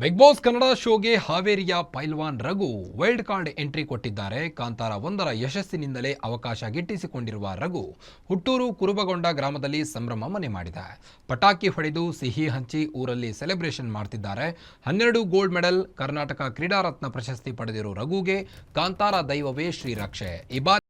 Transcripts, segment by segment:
Big boss Kannada ಶೋಗೆ ಹಾವೇರಿಯ ಪೈಲ್ವಾನ್ ರಘು ವೈಲ್ಡ್ ಕಾರ್ಡ್ ಎಂಟ್ರಿ ಕೊಟ್ಟಿದ್ದಾರೆ. ಕಾಂತಾರ ಒಂದರ ಯಶಸ್ಸಿನಿಂದಲೇ ಅವಕಾಶ ಗಿಟ್ಟಿಸಿಕೊಂಡಿರುವ ರಘು ಹುಟ್ಟೂರು ಕುರುಬಗೊಂಡ ಗ್ರಾಮದಲ್ಲಿ ಸಂಭ್ರಮ ಮನೆ ಮಾಡಿದ. ಪಟಾಕಿ ಹೊಡೆದು ಸಿಹಿ ಹಂಚಿ ಊರಲ್ಲಿ ಸೆಲೆಬ್ರೇಷನ್ ಮಾಡ್ತಿದ್ದಾರೆ. ಹನ್ನೆರಡು ಗೋಲ್ಡ್ ಮೆಡಲ್ ಕರ್ನಾಟಕ ಕ್ರೀಡಾರತ್ನ ಪ್ರಶಸ್ತಿ ಪಡೆದಿರೋ ರಘುಗೆ ಕಾಂತಾರ ದೈವವೇ ಶ್ರೀರಕ್ಷೆ. ಈ ಬಾರಿ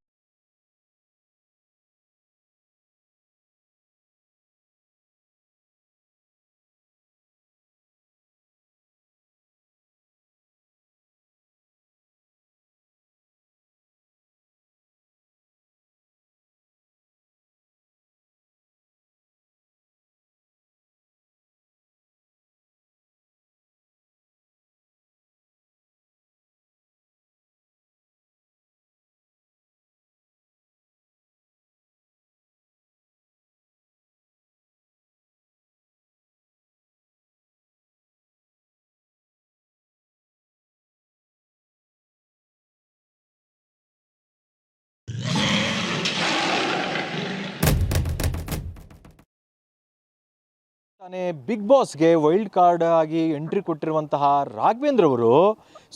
ತಾನೇ ಬಿಗ್ ಬಾಸ್ಗೆ ವೈಲ್ಡ್ ಕಾರ್ಡ್ ಆಗಿ ಎಂಟ್ರಿ ಕೊಟ್ಟಿರುವಂತಹ ರಾಘವೇಂದ್ರ ಅವರು.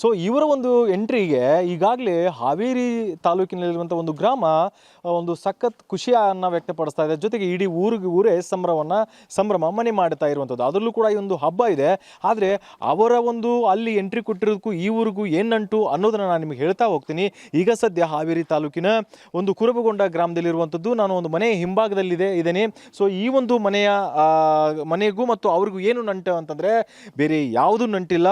ಸೊ ಇವರ ಒಂದು ಎಂಟ್ರಿಗೆ ಈಗಾಗಲೇ ಹಾವೇರಿ ತಾಲೂಕಿನಲ್ಲಿರುವಂಥ ಒಂದು ಗ್ರಾಮ ಒಂದು ಸಖತ್ ಖುಷಿಯನ್ನು ವ್ಯಕ್ತಪಡಿಸ್ತಾ ಇದೆ. ಜೊತೆಗೆ ಇಡೀ ಊರಿಗೆ ಊರೇ ಸಂಭ್ರಮವನ್ನು, ಸಂಭ್ರಮ ಮನೆ ಮಾಡ್ತಾ ಇರುವಂಥದ್ದು. ಅದರಲ್ಲೂ ಕೂಡ ಈ ಒಂದು ಹಬ್ಬ ಇದೆ. ಆದರೆ ಅವರ ಒಂದು ಅಲ್ಲಿ ಎಂಟ್ರಿ ಕೊಟ್ಟಿರೋದಕ್ಕೂ ಈ ಊರಿಗೂ ಏನಂಟು ಅನ್ನೋದನ್ನು ನಾನು ನಿಮಗೆ ಹೇಳ್ತಾ ಹೋಗ್ತೀನಿ. ಈಗ ಸದ್ಯ ಹಾವೇರಿ ತಾಲೂಕಿನ ಒಂದು ಕುರುಬಗೊಂಡ ಗ್ರಾಮದಲ್ಲಿರುವಂಥದ್ದು. ನಾನು ಒಂದು ಮನೆಯ ಹಿಂಭಾಗದಲ್ಲಿದೆ, ಇದ್ದೇನೆ. ಸೊ ಈ ಒಂದು ಮನೆಯ ಮನೆಗೂ ಮತ್ತು ಅವ್ರಿಗೂ ಏನು ನಂಟು ಅಂತಂದರೆ ಬೇರೆ ಯಾವುದೂ ನಂಟಿಲ್ಲ.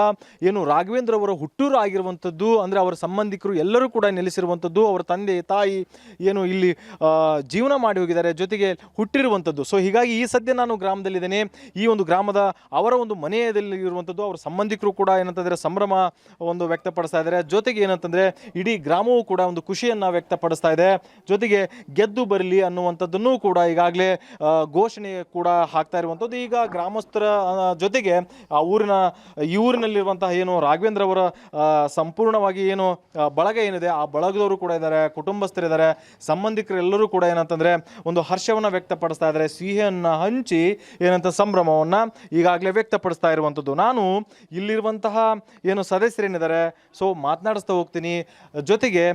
ಏನು ರಾಘವೇಂದ್ರ ಅವರ ಹುಟ್ಟೂರು ಆಗಿರುವಂಥದ್ದು, ಅಂದರೆ ಅವರ ಸಂಬಂಧಿಕರು ಎಲ್ಲರೂ ಕೂಡ ನೆಲೆಸಿರುವಂಥದ್ದು, ಅವರ ತಂದೆ, ತಾಯಿ ಏನು ಇಲ್ಲಿ ಜೀವನ ಮಾಡಿ ಹೋಗಿದ್ದಾರೆ, ಜೊತೆಗೆ ಹುಟ್ಟಿರುವಂಥದ್ದು. ಸೊ ಹೀಗಾಗಿ ಈ ಸದ್ಯ ನಾನು ಗ್ರಾಮದಲ್ಲಿದ್ದೇನೆ. ಈ ಒಂದು ಗ್ರಾಮದ ಅವರ ಒಂದು ಮನೆಯಲ್ಲಿ ಇರುವಂಥದ್ದು ಅವರ ಸಂಬಂಧಿಕರು ಕೂಡ ಏನಂತಂದರೆ ಸಂಭ್ರಮ ಒಂದು ವ್ಯಕ್ತಪಡಿಸ್ತಾ ಇದ್ದಾರೆ. ಜೊತೆಗೆ ಏನಂತಂದರೆ ಇಡೀ ಗ್ರಾಮವೂ ಕೂಡ ಒಂದು ಖುಷಿಯನ್ನು ವ್ಯಕ್ತಪಡಿಸ್ತಾ ಇದೆ. ಜೊತೆಗೆ ಗೆದ್ದು ಬರಲಿ ಅನ್ನುವಂಥದ್ದನ್ನು ಕೂಡ ಈಗಾಗಲೇ ಘೋಷಣೆ ಕೂಡ ಹಾಕ್ತಾ ಇರುವಂಥದ್ದು. ಈಗ ಗ್ರಾಮಸ್ಥರ ಜೊತೆಗೆ ಆ ಊರಿನ ಈ ಊರಿನಲ್ಲಿರುವಂತಹ ಏನು ರಾಘವೇಂದ್ರ ಅವರ ಸಂಪೂರ್ಣವಾಗಿ ಏನು ಬಳಗ ಏನಿದೆ ಆ ಬಳಗದವರು ಕೂಡ ಇದ್ದಾರೆ ಕುಟುಂಬಸ್ಥರಿದ್ದಾರೆ ಸಂಬಂಧಿಕರೆಲ್ಲರೂ ಕೂಡ ಏನಂತಂದರೆ ಒಂದು ಹರ್ಷವನ್ನು ವ್ಯಕ್ತಪಡಿಸ್ತಾ ಇದ್ದಾರೆ ಸಿಹಿಯನ್ನು ಹಂಚಿ ಏನಂತ ಸಂಭ್ರಮವನ್ನು ಈಗಾಗಲೇ ವ್ಯಕ್ತಪಡಿಸ್ತಾ ಇರುವಂಥದ್ದು. ನಾನು ಇಲ್ಲಿರುವಂತಹ ಏನು ಸದಸ್ಯರೇನಿದ್ದಾರೆ ಸೊ ಮಾತನಾಡಿಸ್ತಾ ಹೋಗ್ತೀನಿ. ಜೊತೆಗೆ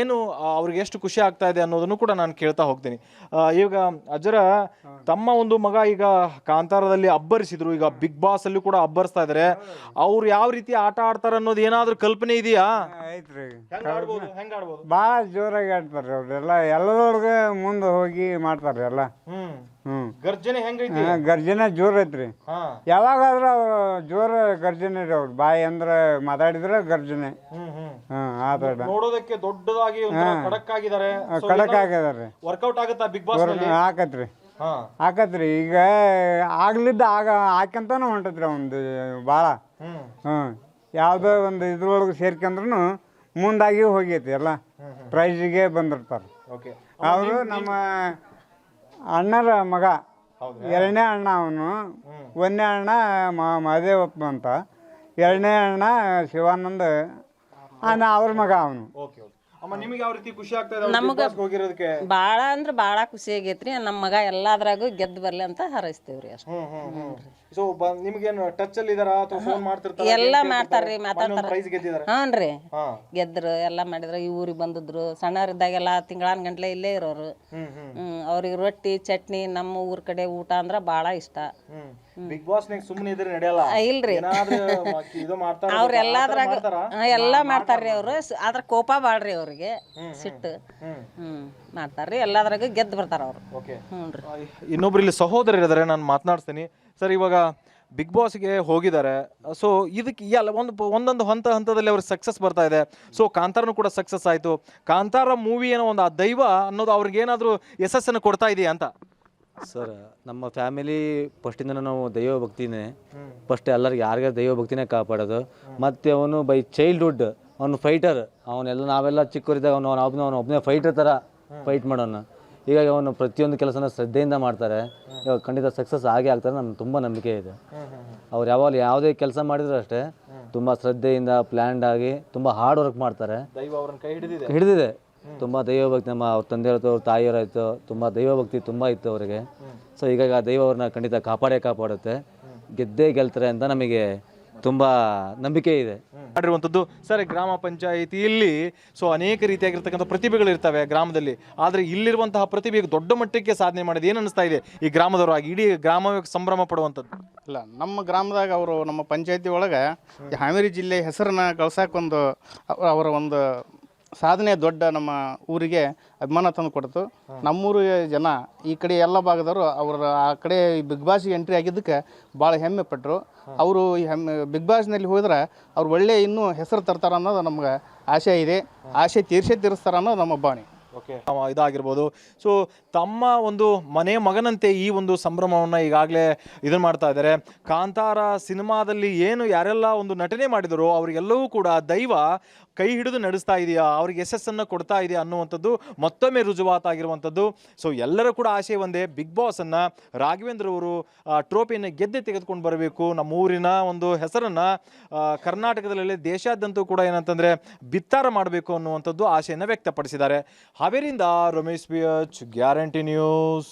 ಏನು ಅವ್ರಿಗೆ ಎಷ್ಟು ಖುಷಿ ಆಗ್ತಾ ಇದೆ ಅನ್ನೋದನ್ನು ಕೂಡ ನಾನು ಕೇಳ್ತಾ ಹೋಗ್ತೀನಿ. ಈಗ ಅಜರ ತಮ್ಮ ಒಂದು ಮಗ ಈಗ ಕಾಂತಾರದಲ್ಲಿ ಅಬ್ಬರಿಸಿದ್ರು. ಈಗ ಬಿಗ್ ಬಾಸ್ ಅಲ್ಲಿ ಕೂಡ ಅಬ್ಬರಿಸ್ತಾ ಇದಾರೆ. ಅವ್ರು ಯಾವ ರೀತಿ ಆಟ ಆಡ್ತಾರೆ ಅನ್ನೋದು ಏನಾದ್ರೂ ಕಲ್ಪನೆ ಇದೆಯಾ? ಐತ್ರಿ ಭಾಳ ಜೋರಾಗಿ ಆಡ್ತಾರೆ ಅವ್ರೆಲ್ಲ ಎಲ್ಲದೊಳಗೆ ಮುಂದೆ ಹೋಗಿ ಮಾಡ್ತಾರೆ ಎಲ್ಲ. ಹ್ಮ್. ಗರ್ಜನೆ ಹೆಂಗೈತಿ? ಹಾ, ಗರ್ಜನೆ ಜೋರ್ ಐತ್ರಿ ಹಾ. ಯಾವಾಗಾದ್ರೂ ಅವ್ರು ಜೋರ ಗರ್ಜನೆ ರೀ ಅವ್ರು. ಬಾಯಿ ಅಂದ್ರೆ ಮಾತಾಡಿದ್ರೆ ಗರ್ಜನೆ. ಹ್ಮ್ ಹ್ಮ್. ಹ್ಮ್ ಆತಾಡ ನೋಡೋದಕ್ಕೆ ದೊಡ್ಡದಾಗಿ ಖಡಕ್ ಆಗಿದ್ದಾರೆ ಕಡಕ್ ರೀ ವರ್ಕೌಟ್ ಆಗುತ್ತಾ ಬಿಗ್ ಬಾಸ್ನಲ್ಲಿ ಹಾಕತ್ರಿ ಹಾಕತ್ರಿ. ಈಗ ಆಗ್ಲಿದ್ದ ಆಗ ಹಾಕ್ಯಂತಾನು ಹೊಂಟತ್ರಿ ಒಂದು ಭಾಳ ಹ್ಮ್. ಹ್ಮ್. ಯಾವುದೋ ಒಂದು ಇದ್ರೊಳಗೆ ಸೇರ್ಕೊಂಡ್ರು ಮುಂದಾಗಿ ಹೋಗೈತಿ ಎಲ್ಲ. ಪ್ರೈಜಿಗೆ ಬಂದಿರ್ತಾರೆ. ಓಕೆ. ಅವರು ನಮ್ಮ ಅಣ್ಣರ ಮಗ. ಎರಡನೇ ಅಣ್ಣ ಅವನು. ಒಂದನೇ ಅಣ್ಣ ಮ- ಮಹದೇವಪ್ಪ ಅಂತ. ಎರಡನೇ ಅಣ್ಣ ಶಿವಾನಂದ. ಅವ್ರ ಮಗ ಅವನು. ಅಮ್ಮ ನಿಮಗೆ ಯಾವ ರೀತಿ ಖುಷಿ ಆಗ್ತಾ ಇದೆ ಹೋಗಿರೋದಕ್ಕೆ? ಭಾಳ ಅಂದ್ರೆ ಭಾಳ ಖುಷಿ ಆಗೈತ್ರಿ. ನಮ್ಮ ಮಗ ಎಲ್ಲಾದ್ರಾಗೂ ಗೆದ್ದು ಬರ್ಲಿ ಅಂತ ಹಾರೈಸ್ತೇವ್ರಿ ಅಷ್ಟೇ. ಹ್ಮ್ ಹ್ಮ್ ಹ್ಮ್. ಸೊ ನಿಮ್ಗೇನು ಟಚ್ ಅಲ್ಲಿ ಇದಾರಾ? ಅಥವಾ ಫೋನ್ ಮಾಡ್ತಿರ್ತಾರ? ಎಲ್ಲ ಮಾಡ್ತಾರ್ರಿ ಮಾತಾಡ್ತಾರ. ಪ್ರೈಸ್ ಗೆದ್ದಿದಾರೆ. ರೀ. ಹಾ. ಗೆದ್ರು ಎಲ್ಲ ಮಾಡಿದ್ರು ಈ ಊರಿಗೆ ಬಂದಿದ್ರು. ಸಣ್ಣವರಿದ್ದಾಗೆಲ್ಲ ತಿಂಗಳಾನ್ ಗಂಟ್ಲೆ ಇಲ್ಲೇ ಇರೋರು. ಹ್ಮ್ ಹ್ಮ್. ಹ್ಮ್ ಅವ್ರಿಗೆ ರೊಟ್ಟಿ ಚಟ್ನಿ ನಮ್ಮ ಊರ್ ಕಡೆ ಊಟ ಅಂದ್ರ ಭಾಳ ಇಷ್ಟ. ಹ್ಮ್. ಬಿಗ್ ಬಾಸ್ ನಾಗ ಸುಮ್ಮನೆ ಇದ್ರೆ ನಡೆಯಲ್ಲ? ಇಲ್ರಿ. ಏನಾದ್ರೂ ಇದು ಮಾಡ್ತಾರ ಅವ್ರ ಎಲ್ಲಾದ್ರಾಗ ಎಲ್ಲಾ ಮಾಡ್ತಾರ್ರಿ ಅವ್ರು. ಆದ್ರೆ ಆದ್ರ ಕೋಪ ಬಾಳ್ರಿ ಅವ್ರಿಗೆ. ಸಿಟ್ಟು. ಹ್ಮ್. ಮಾಡ್ತಾರ್ರಿ. ಎಲ್ಲಾದ್ರಾಗ ಗೆದ್ದು ಬರ್ತಾರ ಅವ್ರು. ಇನ್ನೊಬ್ರು ಇಲ್ಲಿ ಸಹೋದರರಿದ್ದಾರೆ ನಾನು ಮಾತನಾಡ್ತೀನಿ ಸರ್ ಇವಾಗ ಬಿಗ್ ಬಾಸ್ಗೆ ಹೋಗಿದ್ದಾರೆ. ಸೊ ಇದಕ್ಕೆ ಎಲ್ಲ ಒಂದು ಒಂದೊಂದು ಹಂತ ಹಂತದಲ್ಲಿ ಅವ್ರಿಗೆ ಸಕ್ಸಸ್ ಬರ್ತಾ ಇದೆ. ಸೊ ಕಾಂತಾರನು ಕೂಡ ಸಕ್ಸಸ್ ಆಯಿತು. ಕಾಂತಾರ ಮೂವಿ ಏನೋ ಒಂದು ಆ ದೈವ ಅನ್ನೋದು ಅವ್ರಿಗೆ ಏನಾದರೂ ಯಶಸ್ಸನ್ನು ಕೊಡ್ತಾ ಇದೆಯಾ ಅಂತ? ಸರ್ ನಮ್ಮ ಫ್ಯಾಮಿಲಿ ಫಸ್ಟಿಂದ ನಾವು ದೈವ ಭಕ್ತಿನೇ. ಫಸ್ಟ್ ಎಲ್ಲರಿಗೆ ಯಾರಿಗೆ ದೈವ ಭಕ್ತಿನೇ ಕಾಪಾಡೋದು. ಮತ್ತು ಅವನು ಬೈ ಚೈಲ್ಡ್ಹುಡ್ ಅವನು ಫೈಟರ್ ಅವನೆಲ್ಲ ನಾವೆಲ್ಲ ಚಿಕ್ಕವರಿದ್ದಾಗ ಅವನು ಅವನು ಅವನು ಒಬ್ಬನೇ ಫೈಟರ್ ಥರ ಫೈಟ್ ಮಾಡೋನು. ಹೀಗಾಗಿ ಅವನು ಪ್ರತಿಯೊಂದು ಕೆಲಸನ ಶ್ರದ್ಧೆಯಿಂದ ಮಾಡ್ತಾರೆ. ಇವಾಗ ಖಂಡಿತ ಸಕ್ಸಸ್ ಆಗೇ ಆಗ್ತಾರೆ ನಮ್ಗೆ ತುಂಬ ನಂಬಿಕೆ ಇದೆ. ಅವ್ರು ಯಾವಾಗ ಯಾವುದೇ ಕೆಲಸ ಮಾಡಿದ್ರು ಅಷ್ಟೇ ತುಂಬ ಶ್ರದ್ಧೆಯಿಂದ ಪ್ಲ್ಯಾಂಡ್ ಆಗಿ ತುಂಬ ಹಾರ್ಡ್ ವರ್ಕ್ ಮಾಡ್ತಾರೆ. ಹಿಡಿದಿದೆ. ತುಂಬ ದೈವಭಕ್ತಿ ನಮ್ಮ ಅವ್ರ ತಂದೆಯವ್ರದ್ದು ಅವ್ರ ತಾಯಿಯವರಾಯ್ತು ತುಂಬ ದೈವಭಕ್ತಿ ತುಂಬ ಇತ್ತು ಅವರಿಗೆ. ಸೊ ಹೀಗಾಗಿ ಆ ದೈವ ಅವ್ರನ್ನ ಖಂಡಿತ ಕಾಪಾಡೇ ಕಾಪಾಡುತ್ತೆ. ಗೆದ್ದೇ ಗೆಲ್ತಾರೆ ಅಂತ ನಮಗೆ ತುಂಬ ನಂಬಿಕೆ ಇದೆ. ಮಾಡಿರುವಂಥದ್ದು ಸರ್ ಗ್ರಾಮ ಪಂಚಾಯಿತಿಯಲ್ಲಿ ಸೊ ಅನೇಕ ರೀತಿಯಾಗಿರ್ತಕ್ಕಂಥ ಪ್ರತಿಭೆಗಳು ಇರ್ತವೆ ಗ್ರಾಮದಲ್ಲಿ. ಆದರೆ ಇಲ್ಲಿರುವಂತಹ ಪ್ರತಿಭೆ ದೊಡ್ಡ ಮಟ್ಟಕ್ಕೆ ಸಾಧನೆ ಮಾಡಿದೆ ಏನು ಅನಿಸ್ತಾ ಇದೆ ಈ ಗ್ರಾಮದವರಾಗಿ ಇಡೀ ಗ್ರಾಮವೇ ಸಂಭ್ರಮ ಪಡುವಂಥದ್ದು. ಇಲ್ಲ ನಮ್ಮ ಗ್ರಾಮದಾಗ ಅವರು ನಮ್ಮ ಪಂಚಾಯತಿ ಒಳಗೆ ಈ ಹಾವೇರಿ ಜಿಲ್ಲೆ ಹೆಸರನ್ನ ಗಳಿಸಾಕ ಒಂದು ಅವರ ಒಂದು ಸಾಧನೆ ದೊಡ್ಡ ನಮ್ಮ ಊರಿಗೆ ಅಭಿಮಾನ ತಂದು ಕೊಡ್ತು. ನಮ್ಮೂರು ಜನ ಈ ಕಡೆ ಎಲ್ಲ ಭಾಗದವರು ಅವರು ಆ ಕಡೆ ಬಿಗ್ ಬಾಸ್ಗೆ ಎಂಟ್ರಿ ಆಗಿದ್ದಕ್ಕೆ ಭಾಳ ಹೆಮ್ಮೆ ಪಟ್ಟರು ಅವರು ಈ ಹೆಮ್ಮೆ ಬಿಗ್ ಬಾಸ್ನಲ್ಲಿ ಹೋದ್ರೆ ಅವ್ರು ಒಳ್ಳೆ ಇನ್ನೂ ಹೆಸರು ತರ್ತಾರೆ ಅನ್ನೋದು ನಮ್ಗೆ ಆಸೆ ಇದೆ. ಆಸೆ ತೀರ್ಸೇ ತೀರಿಸ್ತಾರೆ ಅನ್ನೋದು ನಮ್ಮ ಭಾವನೆ ಇದಾಗಿರ್ಬೋದು. ಸೊ ತಮ್ಮ ಒಂದು ಮನೆ ಮಗನಂತೆ ಈ ಒಂದು ಸಂಭ್ರಮವನ್ನು ಈಗಾಗಲೇ ಇದನ್ನು ಮಾಡ್ತಾ ಇದ್ದಾರೆ. ಕಾಂತಾರ ಸಿನಿಮಾದಲ್ಲಿ ಏನು ಯಾರೆಲ್ಲ ಒಂದು ನಟನೆ ಮಾಡಿದರೋ ಅವರಿಗೆಲ್ಲವೂ ಕೂಡ ದೈವ ಕೈ ಹಿಡಿದು ನಡೆಸ್ತಾ ಇದೆಯಾ? ಅವ್ರಿಗೆ ಯಶಸ್ಸನ್ನು ಕೊಡ್ತಾ ಇದೆಯಾ ಅನ್ನುವಂಥದ್ದು ಮತ್ತೊಮ್ಮೆ ರುಜುವಾತಾಗಿರುವಂಥದ್ದು. ಸೊ ಎಲ್ಲರೂ ಕೂಡ ಆಶಯ ಒಂದೇ ಬಿಗ್ ಬಾಸನ್ನು ರಾಘವೇಂದ್ರ ಅವರು ಟ್ರೋಫಿಯನ್ನು ಗೆದ್ದೆ ತೆಗೆದುಕೊಂಡು ಬರಬೇಕು. ನಮ್ಮ ಊರಿನ ಒಂದು ಹೆಸರನ್ನು ಕರ್ನಾಟಕದಲ್ಲಿ ದೇಶಾದ್ಯಂತೂ ಕೂಡ ಏನಂತಂದರೆ ಬಿತ್ತಾರ ಮಾಡಬೇಕು ಅನ್ನುವಂಥದ್ದು ಆಶೆಯನ್ನು ವ್ಯಕ್ತಪಡಿಸಿದ್ದಾರೆ. ಹಾವೇರಿಂದ Ramesh B H guarantee news.